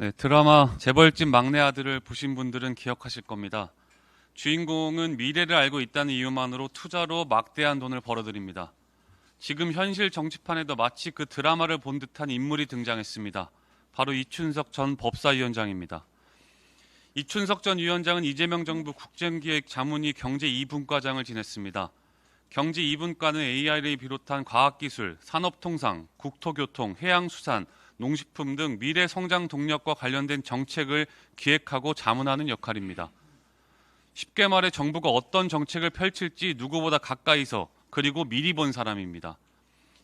네, 드라마 재벌집 막내 아들을 보신 분들은 기억하실 겁니다. 주인공은 미래를 알고 있다는 이유만으로 투자로 막대한 돈을 벌어들입니다. 지금 현실 정치판에도 마치 그 드라마를 본 듯한 인물이 등장했습니다. 바로 이춘석 전 법사위원장입니다. 이춘석 전 위원장은 이재명 정부 국정기획 자문위 경제 2분과장을 지냈습니다. 경제 2분과는 AI를 비롯한 과학기술, 산업통상, 국토교통, 해양수산, 농식품 등 미래 성장 동력과 관련된 정책을 기획하고 자문하는 역할입니다. 쉽게 말해 정부가 어떤 정책을 펼칠지 누구보다 가까이서 그리고 미리 본 사람입니다.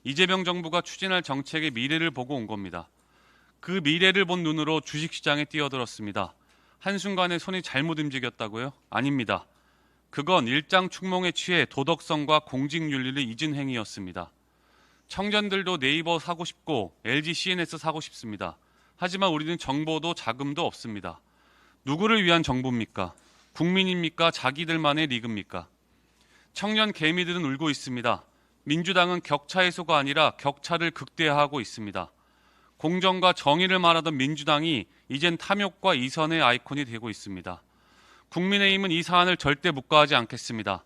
이재명 정부가 추진할 정책의 미래를 보고 온 겁니다. 그 미래를 본 눈으로 주식시장에 뛰어들었습니다. 한순간에 손이 잘못 움직였다고요? 아닙니다. 그건 일장 충몽에 취해 도덕성과 공직윤리를 잊은 행위였습니다. 청년들도 네이버 사고 싶고 LG CNS 사고 싶습니다. 하지만 우리는 정보도 자금도 없습니다. 누구를 위한 정부입니까? 국민입니까? 자기들만의 리그입니까? 청년 개미들은 울고 있습니다. 민주당은 격차 해소가 아니라 격차를 극대화하고 있습니다. 공정과 정의를 말하던 민주당이 이젠 탐욕과 이선의 아이콘이 되고 있습니다. 국민의힘은 이 사안을 절대 묵과하지 않겠습니다.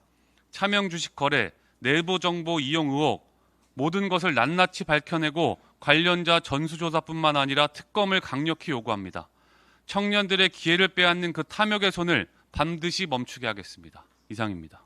차명 주식 거래, 내부 정보 이용 의혹, 모든 것을 낱낱이 밝혀내고 관련자 전수조사뿐만 아니라 특검을 강력히 요구합니다. 청년들의 기회를 빼앗는 그 탐욕의 손을 반드시 멈추게 하겠습니다. 이상입니다.